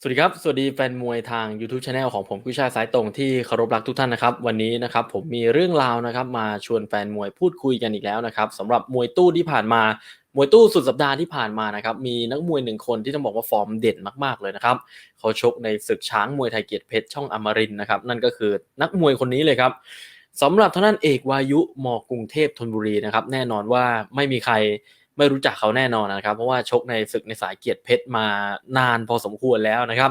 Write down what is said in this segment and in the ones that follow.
สวัสดีครับ สวัสดีแฟนมวยทาง YouTube Channel ของผมกุยชายสายตรงที่เคารพรักทุกท่านนะครับ วันนี้นะครับผมมีเรื่องราวนะครับมาชวนแฟนมวยพูดคุยกันอีกแล้วนะครับสำหรับมวยตู้ที่ผ่านมามวยตู้สุดสัปดาห์ที่ผ่านมานะครับมีนักมวยหนึ่งคนที่ต้องบอกว่าฟอร์มเด่นมากๆเลยนะครับเขาชกในศึกช้างมวยไทยเกียรติเพชรช่องอมรินนะครับนั่นก็คือนักมวยคนนี้เลยครับสำหรับท่านเอกวายุมกรุงเทพธนบุรีนะครับแน่นอนว่าไม่มีใคร ไม่รู้จักเขาแน่นอนนะครับ เพราะว่าชกในศึกในสายเกียรติเพชรมานานพอสมควรแล้วนะครับ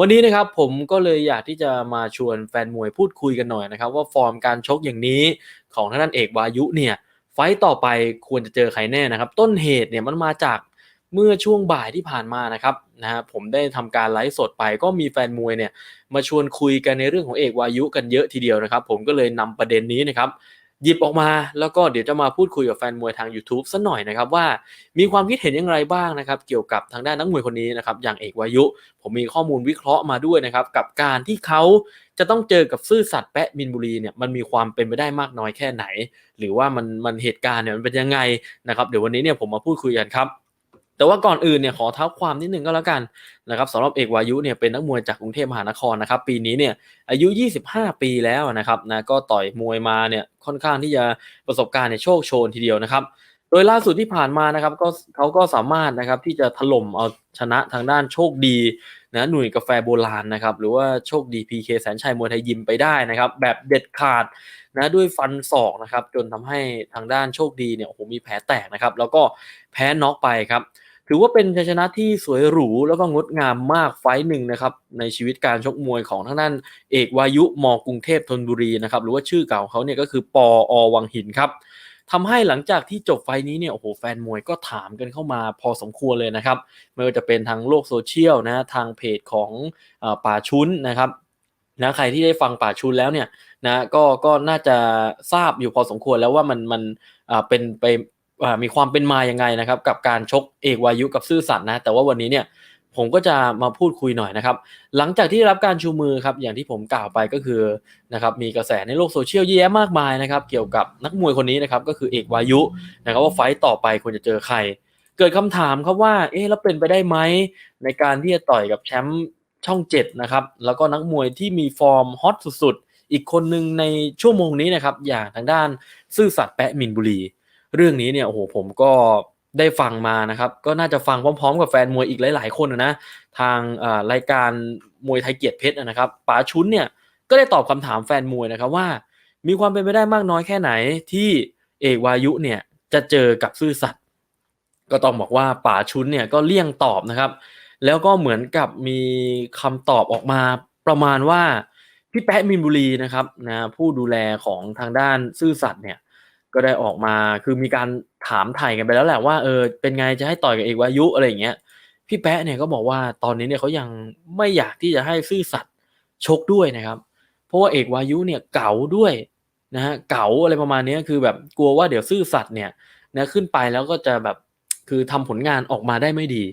วันนี้นะครับผมก็เลยอยากที่จะมาชวนแฟนมวยพูดคุยกันหน่อยนะครับ ว่าฟอร์มการชกอย่างนี้ของท่านเอกวายุเนี่ยไฟต์ต่อไปควรจะเจอใครแน่นะครับ ต้นเหตุเนี่ยมันมาจากเมื่อช่วงบ่ายที่ผ่านมานะครับนะฮะผมได้ทำการไลฟ์สดไปก็มีแฟนมวยเนี่ยมาชวนคุยกันในเรื่องของเอกวายุกันเยอะทีเดียวนะครับ ผมก็เลยนำประเด็นนี้นะครับ หยิบออกมาแล้วก็เดี๋ยวจะมาพูดคุยกับแฟนมวยทาง YouTube สักหน่อยนะครับว่ามีความคิดเห็นอย่างไรบ้างนะครับ เกี่ยวกับทางด้านนักมวยคนนี้นะครับอย่างเอกวายุ ผมมีข้อมูลวิเคราะห์มาด้วยนะครับ กับการที่เขาจะต้องเจอกับซื่อสัตย์แปะมินบุรีเนี่ยมันมีความเป็นไปได้มากน้อยแค่ไหน หรือว่ามันมันเหตุการณ์เนี่ยมันเป็นยังไงนะครับเดี๋ยววันนี้เนี่ยผมมาพูดคุยกันครับ แต่ว่าก่อนอื่นเนี่ยขอเท้าความนิดนึงก็แล้วกันนะครับสำหรับเอกวายุเนี่ยเป็นนักมวยจากกรุงเทพมหานครนะครับปีนี้เนี่ยอายุ 25 ปีแล้วนะครับนะก็ต่อยมวยมาเนี่ยค่อนข้างที่จะประสบการณ์เนี่ยโชคโชนทีเดียวนะครับโดยล่าสุดที่ผ่านมานะครับก็เขาก็สามารถนะครับที่จะถล่มเอาชนะทางด้านโชคดีนะหนุ่ยกาแฟโบราณนะครับหรือว่าโชคดีพีเคแสนชัยมวยไทยยิมไปได้นะครับแบบเด็ดขาดนะด้วยฟันศอกนะครับจนทำให้ทางด้านโชคดีเนี่ยโอ้โหมีแผลแตกนะครับแล้วก็แพ้น็อกไปครับ ถือว่าเป็นชัยชนะที่สวยหรูแล้วก็งดงามมากไฟหนึ่งนะครับในชีวิตการชกมวยของทางด้นเอกวายุมกรุงเทพธนบุรีนะครับหรือว่าชื่อเก่าเขาเนี่ยก็คือปออวังหินครับทำให้หลังจากที่จบไฟนี้เนี่ยโอ้โหแฟนมวยก็ถามกันเข้ามาพอสมควรเลยนะครับ ไม่ว่าจะเป็นทางโลกโซเชียลนะทางเพจของป่าชุนนะครับนะใครที่ได้ฟังป่าชุนแล้วเนี่ยนะก็ก็น่าจะทราบอยู่พอสมควรแล้วว่ามันมันเป็นไป มีความเป็นมายังไงนะครับ กับการชกเอกวายุกับซื่อสัตย์นะ แต่ว่าวันนี้เนี่ยผมก็จะมาพูดคุยหน่อยนะครับ หลังจากที่รับการชูมือครับ อย่างที่ผมกล่าวไปก็คือนะครับมีกระแสในโลกโซเชียลเยอะมากมายนะครับ เกี่ยวกับนักมวยคนนี้นะครับก็คือเอกวายุนะครับว่าไฟต์ต่อไปควรจะเจอใคร เกิดคำถามครับว่าเอ๊ะแล้วเป็นไปได้ไหมในการที่จะต่อยกับแชมป์ช่องเจ็ดนะครับแล้วก็นักมวยที่มีฟอร์มฮอตสุดๆอีกคนหนึ่งในชั่วโมงนี้นะครับอย่างทางด้านซื่อสัตย์แปะมินบุรี เรื่องนี้เนี่ยโอ้โหผมก็ได้ฟังมานะครับ ก็น่าจะฟังพร้อม ๆ กับแฟนมวยอีกหลาย ๆ คนนะทางรายการมวยไทยเกียรติเพชรนะครับป๋าชุนเนี่ยก็ได้ตอบคำถามแฟนมวยนะครับว่า มีความเป็นไปได้มากน้อยแค่ไหนที่เอกวายุเนี่ยจะเจอกับซื่อสัตย์ก็ต้องบอกว่าป๋าชุนเนี่ยก็เลี่ยงตอบนะครับ แล้วก็เหมือนกับมีคำตอบออกมาประมาณว่าพี่แป๊ะมินบุรีนะครับนะผู้ดูแลของทางด้านซื่อสัตย์เนี่ย ก็ได้ออกมาคือมีการถามไถ่กันไปแล้วแหละว่าเออเป็นไงจะให้ต่อยกับเอกวายุอะไรอย่างเงี้ยพี่แป๊ะเนี่ยก็บอกว่าตอนนี้เนี่ยเขายังไม่อยากที่จะให้ซื่อสัตย์ชกด้วยนะครับ เพราะว่าเอกวายุเนี่ยเก่าด้วยนะฮะเก่าอะไรประมาณนี้คือแบบกลัวว่าเดี๋ยวซื่อสัตย์เนี่ยนะขึ้นไปแล้วก็จะแบบคือทำผลงานออกมาได้ไม่ดี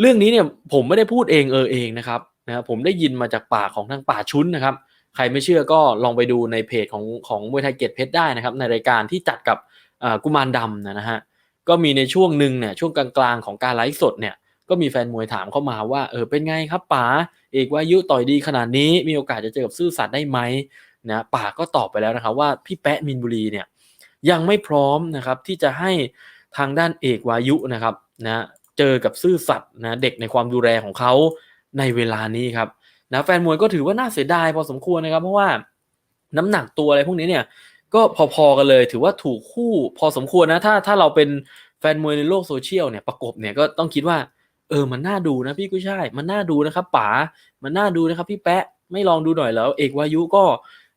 เรื่องนี้เนี่ยผมไม่ได้พูดเองเออเองนะครับนะผมได้ยินมาจากปากของทางป่าชุนนะครับ ใครไม่เชื่อก็ลองไปดูในเพจของของมวยไทยเกียรติเพชรได้นะครับ ในรายการที่จัดกับกุมารดำนะฮะก็มีในช่วงหนึ่งเนี่ยช่วงกลางๆของการไลฟ์สดเนี่ยก็มีแฟนมวยถามเข้ามาว่าเออเป็นไงครับป๋าเอกวายุต่อยดีขนาดนี้มีโอกาสจะเจอกับซื่อสัตย์ได้ไหมนะป๋าก็ตอบไปแล้วนะครับว่าพี่แปะมินบุรีเนี่ยยังไม่พร้อมนะครับที่จะให้ทางด้านเอกวายุนะครับนะเจอกับซื่อสัตย์นะเด็กในความดูแลของเขาในเวลานี้ครับ นะแฟนมวยก็ถือว่าน่าเสียดายพอสมควรนะครับ เพราะว่าน้ำหนักตัวอะไรพวกนี้เนี่ยก็พอๆกันเลยถือว่าถูกคู่พอสมควรนะถ้าถ้าเราเป็นแฟนมวยในโลกโซเชียลเนี่ยประกบเนี่ยก็ต้องคิดว่า เออมันน่าดูนะพี่กุ้ยช่ายมันน่าดูนะครับป๋ามันน่าดูนะครับพี่แปะไม่ลองดูหน่อยแล้ว เอกวายุก็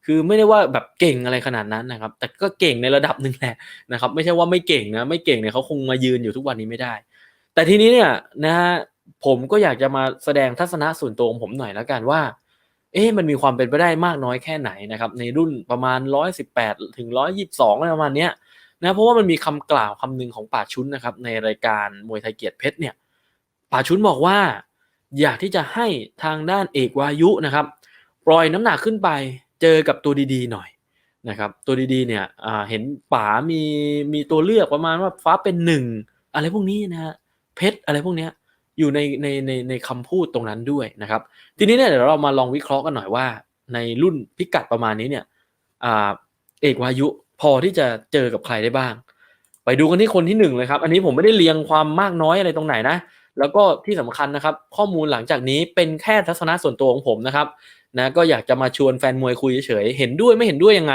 คือไม่ได้ว่าแบบเก่งอะไรขนาดนั้นนะครับ แต่ก็เก่งในระดับหนึ่งแหละนะครับ ไม่ใช่ว่าไม่เก่งนะไม่เก่งเนี่ยเขาคงมายืนอยู่ทุกวันนี้ไม่ได้ แต่ทีนี้เนี่ยนะฮะ ผมก็อยากจะมาแสดงทัศนะส่วนตัวของผมหน่อยแล้วกันว่า เอ๊ะมันมีความเป็นไปได้มากน้อยแค่ไหนนะครับ ในรุ่นประมาณ 118 ถึง 122อะไรประมาณเนี้ยนะเพราะว่ามันมีคำกล่าวคำนึงของป่าชุนนะครับ ในรายการมวยไทยเกียรติเพชรเนี่ยป่าชุนบอกว่า อยากที่จะให้ทางด้านเอกวายุนะครับ ปล่อยน้ำหนักขึ้นไปเจอกับตัวดีๆหน่อยนะครับ ตัวดีๆเนี่ยเห็นป๋ามีมีตัวเลือกประมาณว่าฟ้าเป็นหนึ่งอะไรพวกนี้นะฮะเพชรอะไรพวกเนี้ย อยู่ในในในในคำพูดตรงนั้นด้วยนะครับ ทีนี้เนี่ยเดี๋ยวเรามาลองวิเคราะห์กันหน่อยว่า ในรุ่นพิกัดประมาณนี้เนี่ยอเอกวายุพอที่จะเจอกับใครได้บ้าง ไปดูกันที่คนที่หนึ่งเลยครับ อันนี้ผมไม่ได้เรียงความมากน้อยอะไรตรงไหนนะ แล้วก็ที่สำคัญนะครับ ข้อมูลหลังจากนี้เป็นแค่ทัศนะส่วนตัวของผมนะครับนะก็อยากจะมาชวนแฟนมวยคุยเฉยเห็นด้วยไม่เห็นด้วยยังไง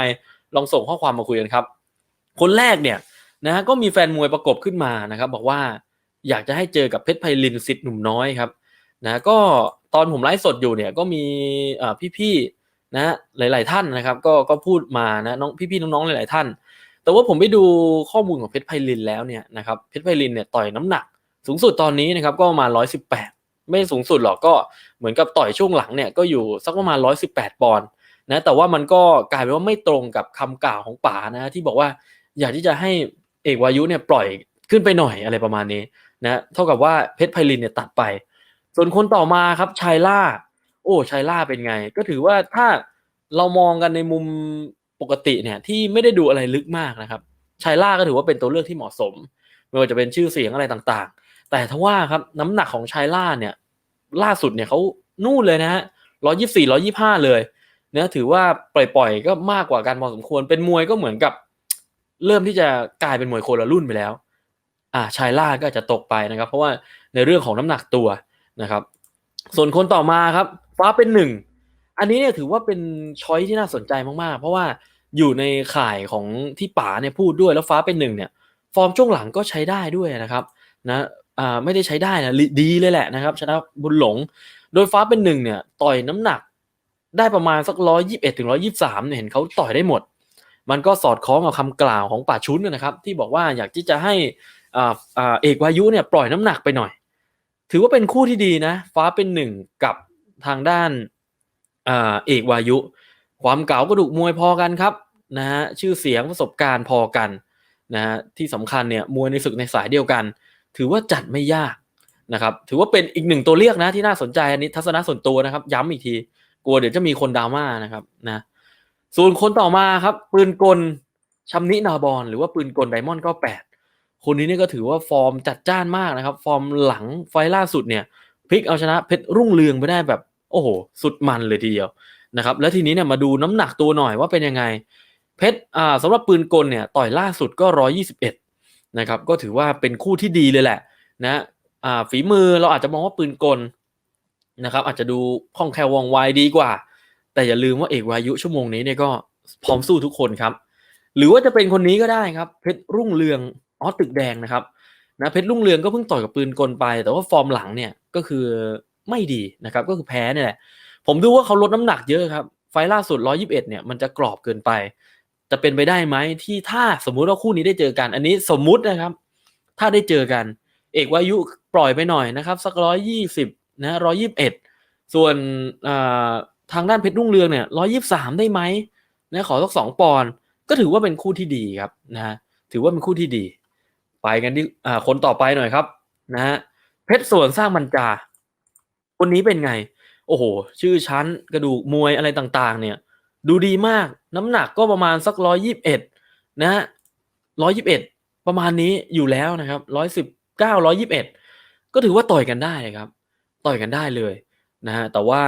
ลองส่งข้อความมาคุยกันครับ คนแรกเนี่ยนะก็มีแฟนมวยประกบขึ้นมานะครับ บอกว่า อยากจะให้เจอกับเพชรไพลินสิทธิ์หนุ่มน้อยครับนะก็ตอนผมไลฟ์สดอยู่เนี่ยก็มีพี่ๆนะหลาย ๆท่านนะครับ ก็ก็พูดมานะน้องพี่ๆน้องๆหลายๆท่าน แต่ว่าผมไปดูข้อมูลของเพชรไพลินแล้วเนี่ยนะครับเพชรไพลินเนี่ยต่อยน้ำหนัก สูงสุดตอนนี้นะครับก็ประมาณ118 ไม่สูงสุดหรอกก็เหมือนกับต่อยช่วงหลังเนี่ยก็อยู่สักประมาณ118ปอนด์นะแต่ว่ามันก็กลายเป็นว่าไม่ตรงกับคำกล่าวของป๋านะที่บอกว่าอยากที่จะให้เอกวายุเนี่ยปล่อยขึ้นไปหน่อยอะไรประมาณนี้ นะเท่ากับว่าเพชรไพลินเนี่ยตัดไป ส่วนคนต่อมาครับชัยล่า โอ้ชัยล่าเป็นไง ก็ถือว่าถ้าเรามองกันในมุมปกติเนี่ยที่ไม่ได้ดูอะไรลึกมากนะครับชัยล่าก็ถือว่าเป็นตัวเลือกที่เหมาะสม ไม่ว่าจะเป็นชื่อเสียงอะไรต่างๆ แต่ถ้าว่าครับน้ำหนักของชัยล่าเนี่ยล่าสุดเนี่ยเขานู่นเลยนะฮะร้อยยี่สี่ร้อยี่ห้าเลยเนี่ยถือว่าปล่อยๆก็มากกว่ากันพอสมควร เป็นมวยก็เหมือนกับ เริ่มที่จะกลายเป็นมวยโคนละรุ่นไปแล้ว อ่าชายล่าก็จะตกไปนะครับ เพราะว่าในเรื่องของน้ำหนักตัวนะครับ ส่วนคนต่อมาครับ ฟ้าเป็นหนึ่งอันนี้เนี่ยถือว่าเป็นช้อยที่น่าสนใจมากๆ เพราะว่าอยู่ในข่ายของที่ป๋าเนี่ยพูดด้วยแล้วฟ้าเป็นหนึ่งเนี่ย ฟอร์มช่วงหลังก็ใช้ได้ด้วยนะครับนะอ่าไม่ได้ใช้ได้นะดีเลยแหละนะครับชนะบุญหลง โดยฟ้าเป็นหนึ่งเนี่ย ต่อยน้ำหนักได้ประมาณสักร้อยยี่สิบเอ็ดถึงร้อยี่สามเนี่ยเห็นเขาต่อยได้หมด มันก็สอดคล้องกับคำกล่าวของป่าชุนนะครับ ที่บอกว่าอยากที่จะให้ เอกวายุเนี่ยปล่อยน้ำหนักไปหน่อย ถือว่าเป็นคู่ที่ดีนะ ฟ้าเป็นหนึ่งกับทางด้านอเอกวายุ ความเก่ากระดูกมวยพอกันครับนะฮะชื่อเสียงประสบการณ์พอกันนะฮะที่สำคัญเนี่ยมวยในศึกในสายเดียวกัน ถือว่าจัดไม่ยากนะครับถือว่าเป็นอีกหนึ่งตัวเลือกนะที่น่าสนใจอันนี้ทัศนะส่วนตัวนะครับ ย้ำอีกที กลัวเดี๋ยวจะมีคนดราม่านะครับนะส่วนคนต่อมาครับ ปืนกลชัมนินาบอลหรือว่าปืนกลไดมอนด์ก็แปด คนนี้เนี่ยก็ถือว่าฟอร์มจัดจ้านมากนะครับ ฟอร์มหลังไฟล่าสุดเนี่ยพลิกเอาชนะเพชรรุ่งเรืองไปได้แบบ โอ้โห สุดมันเลยทีเดียวนะครับ แล้วทีนี้เนี่ยมาดูน้ำหนักตัวหน่อยว่าเป็นยังไง เพชรอ่าสำหรับปืนกลเนี่ยต่อยล่าสุดก็ร้อยี่สิบเอ็ดนะครับก็ถือว่าเป็นคู่ที่ดีเลยแหละนะอ่าฝีมือเราอาจจะมองว่าปืนกลนะครับอาจจะดูคล่องแคล่วว่องไวดีกว่า แต่อย่าลืมว่าเอกวายุชั่วโมงนี้เนี่ยก็พร้อมสู้ทุกคนครับ หรือว่าจะเป็นคนนี้ก็ได้ครับ เพชรรุ่งเรือง อ๋อตึกแดงนะครับนะเพชรรุ่งเรืองก็เพิ่งต่อยกับปืนกลไป แต่ว่าฟอร์มหลังเนี่ยก็คือไม่ดีนะครับก็คือแพ้เนี่ยแหละผมดูว่าเขาลดน้ำหนักเยอะครับไฟล่าสุด 121 เนี่ยมันจะกรอบเกินไป จะเป็นไปได้ไหมที่ถ้าสมมุติว่าคู่นี้ได้เจอกัน อันนี้สมมุตินะครับ ถ้าได้เจอกัน เอกวายุปล่อยไปหน่อยนะครับ สักร้อยยี่สิบนะร้อยี่สิบเอ็ดส่วนทางด้านเพชรรุ่งเรืองเนี่ยร้อยยี่สามได้ไหมนะขอสักสองปอนด์ก็ถือว่าเป็นคู่ที่ดีครับนะถือว่าเป็นคู่ที่ดี ไปกันที่คนต่อไปหน่อยครับ นะฮะเพชรส่วนสร้างบรรจาคนนี้เป็นไง โอ้โห ชื่อชั้นกระดูกมวยอะไรต่างๆ เนี่ย ดูดีมากน้ำหนักก็ประมาณสักร้อยยี่สิบเอ็ดนะฮะร้อยยี่สิบเอ็ดประมาณนี้อยู่แล้วนะครับร้อยสิบเก้าร้อยยิบเอ็ดก็ถือว่าต่อยกันได้ครับ ต่อยกันได้เลยนะฮะแต่ว่า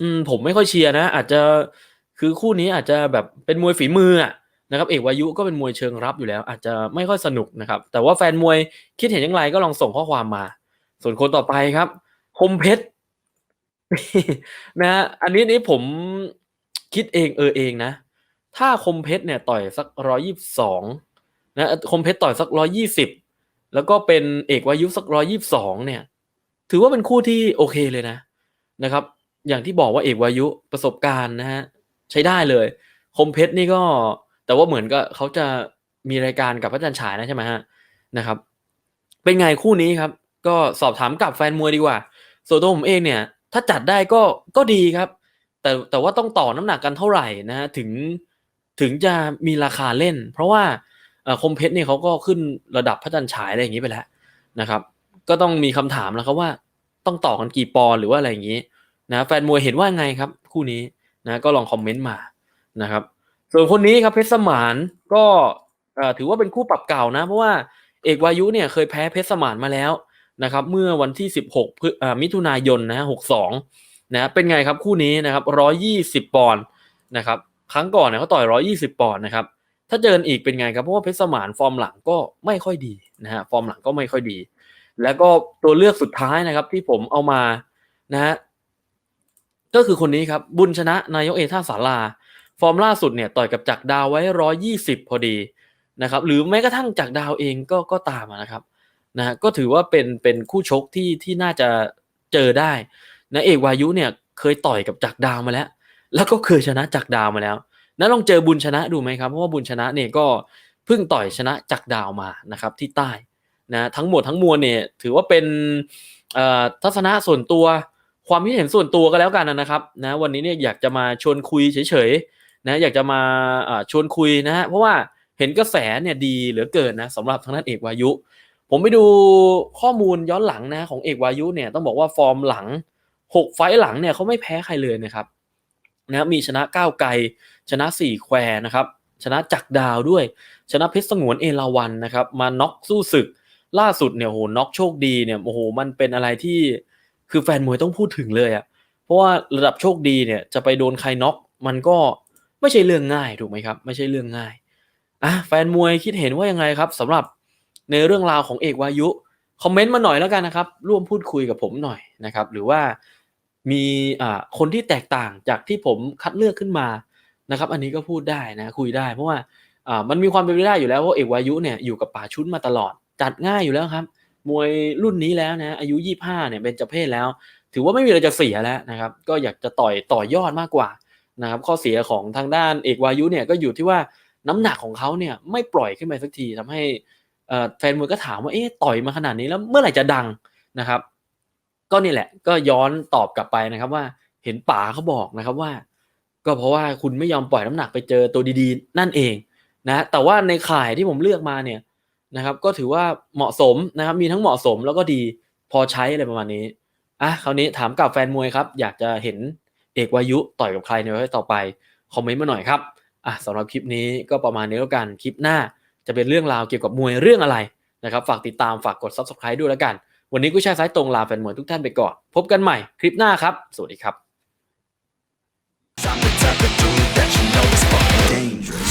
อืมผมไม่ค่อยเชียร์นะ อาจจะคือคู่นี้อาจจะแบบเป็นมวยฝีมืออะ นะครับเอกวายุก็เป็นมวยเชิงรับอยู่แล้ว อาจจะไม่ค่อยสนุกนะครับ แต่ว่าแฟนมวยคิดเห็นอย่างไรก็ลองส่งข้อความมา ส่วนคนต่อไปครับ คมเพชรนะฮะอันนี้นี่ผมคิดเองเออเองนะ ถ้าคมเพชรเนี่ยต่อยสักร้อยี่สิบสองนะคมเพชรต่อยสักร้อยี่สิบแล้วก็เป็นเอกวายุสักร้อยี่สองเนี่ย ถือว่าเป็นคู่ที่โอเคเลยนะนะครับ อย่างที่บอกว่าเอกวายุประสบการณ์นะฮะใช้ได้เลย คมเพชรนี่ก็ แต่ว่าเหมือนกับเขาจะมีรายการกับพระจันทร์ฉายนะใช่ไหมฮะนะครับ เป็นไงคู่นี้ครับ ก็สอบถามกับแฟนมวยดีกว่า ส่วนตัวผมเองเนี่ย ถ้าจัดได้ก็ก็ดีครับ แต่แต่ว่าต้องต่อน้ำหนักกันเท่าไหร่นะฮะถึงถึงจะมีราคาเล่น เพราะว่าคมเพชรเนี่ยเขาก็ขึ้นระดับพระจันทร์ฉายอะไรอย่างนี้ไปแล้วนะครับ ก็ต้องมีคำถามแล้วครับว่าต้องต่อกันกี่ปอนหรือว่าอะไรอย่างนี้นะแฟนมวยเห็นว่าไงครับ คู่นี้นะก็ลองคอมเมนต์มานะครับ ส่วนคนนี้ครับเพชรสมานก็ถือว่าเป็นคู่ปรับเก่านะ เพราะว่าเอกวายุเนี่ยเคยแพ้เพชรสมานมาแล้วนะครับเมื่อวันที่ 16พฤมิถุนายนนะฮะ62นะเป็นไงครับคู่นี้นะครับ120 ปอนด์นะครับครั้งก่อนเนี่ยเขาต่อย 120 ปอนด์นะครับถ้าเจอกันอีกเป็นไงครับเพราะว่าเพชรสมานฟอร์มหลังก็ไม่ค่อยดีนะฮะฟอร์มหลังก็ไม่ค่อยดี แล้วก็ตัวเลือกสุดท้ายนะครับที่ผมเอามานะฮะก็คือคนนี้ครับบุญชนะนายกเอท่าสารา ฟอร์มล่าสุดเนี่ยต่อยกับจักดาวไว้120พอดีนะครับ หรือแม้กระทั่งจักดาวเองก็ก็ตามนะครับนะก็ถือว่าเป็นเป็นคู่ชกที่ที่น่าจะเจอได้นะเอกวายุเนี่ยเคยต่อยกับจักดาวมาแล้ว แล้วก็เคยชนะจักดาวมาแล้วนะลองเจอบุญชนะดูไหมครับเพราะว่าบุญชนะเนี่ยก็เพิ่งต่อยชนะจักดาวมานะครับที่ใต้นะทั้งหมดทั้งมวลเนี่ยถือว่าเป็นทัศนะส่วนตัวความคิดเห็นส่วนตัวก็แล้วกันนะครับนะวันนี้เนี่ยอยากจะมาชวนคุยเฉยๆ นะอยากจะมาชวนคุยนะฮะเพราะว่าเห็นกระแสเนี่ยดีเหลือเกินนะสำหรับทางด้านเอกวายุ ผมไปดูข้อมูลย้อนหลังนะของเอกวายุเนี่ยต้องบอกว่าฟอร์มหลัง 6 ไฟต์หลังเนี่ยเขาไม่แพ้ใครเลยนะครับนะมีชนะก้าวไกลชนะ4แควนะครับชนะจักรดาวด้วย ชนะเพชรสงวนเอราวันนะครับ มาน็อกสู้ศึกล่าสุดเนี่ยโหน็อกโชคดีเนี่ยโอ้โหมันเป็นอะไรที่คือแฟนมวยต้องพูดถึงเลยอะ่ะเพราะว่าระดับโชคดีเนี่ยจะไปโดนใครน็อกมันก็ ไม่ใช่เรื่องง่ายถูกไหมครับ ไม่ใช่เรื่องง่ายอะแฟนมวยคิดเห็นว่ายังไงครับสำหรับในเรื่องราวของเอกวายุคอมเมนต์มาหน่อยแล้วกันนะครับ ร่วมพูดคุยกับผมหน่อยนะครับ หรือว่ามีอ่าคนที่แตกต่างจากที่ผมคัดเลือกขึ้นมานะครับ อันนี้ก็พูดได้นะคุยได้ เพราะว่าอ่ามันมีความเป็นไปได้อยู่แล้วเพราะเอกวายุเนี่ยอยู่กับป่าชุนมาตลอด จัดง่ายอยู่แล้วครับ มวยรุ่นนี้แล้วนะอายุ 25เนี่ยเป็นจเพศแล้ว ถือว่าไม่มีอะไรจะเสียแล้วนะครับ ก็อยากจะต่อยต่อยอดมากกว่า นะครับข้อเสียของทางด้านเอกวายุเนี่ยก็อยู่ที่ว่าน้ำหนักของเขาเนี่ยไม่ปล่อยขึ้นไปสักทีทำให้แฟนมวยก็ถามว่าเอ๊ะต่อยมาขนาดนี้แล้วเมื่อไหร่จะดังนะครับ ก็นี่แหละก็ย้อนตอบกลับไปนะครับว่าเห็นป๋าเขาบอกนะครับว่า ก็เพราะว่าคุณไม่ยอมปล่อยน้ำหนักไปเจอตัวดีๆ นั่นเองนะแต่ว่าในข่ายที่ผมเลือกมาเนี่ยนะครับ ก็ถือว่าเหมาะสมนะครับ มีทั้งเหมาะสมแล้วก็ดีพอใช้อะไรประมาณนี้อะคราวนี้ถามกับแฟนมวยครับ อยากจะเห็น เอกวายุต่อยกับใครในไว้ต่อไปคอมเมนต์มาหน่อยครับอะสำหรับคลิปนี้ก็ประมาณนี้แล้วกันคลิปหน้าจะเป็นเรื่องราวเกี่ยวกับมวยเรื่องอะไรนะครับฝากติดตามฝากกด subscribe ด้วยแล้วกัน วันนี้กูชายซ้ายตรงลาแฟนมวยทุกท่านไปก่อน พบกันใหม่คลิปหน้าครับ สวัสดีครับ dangerous.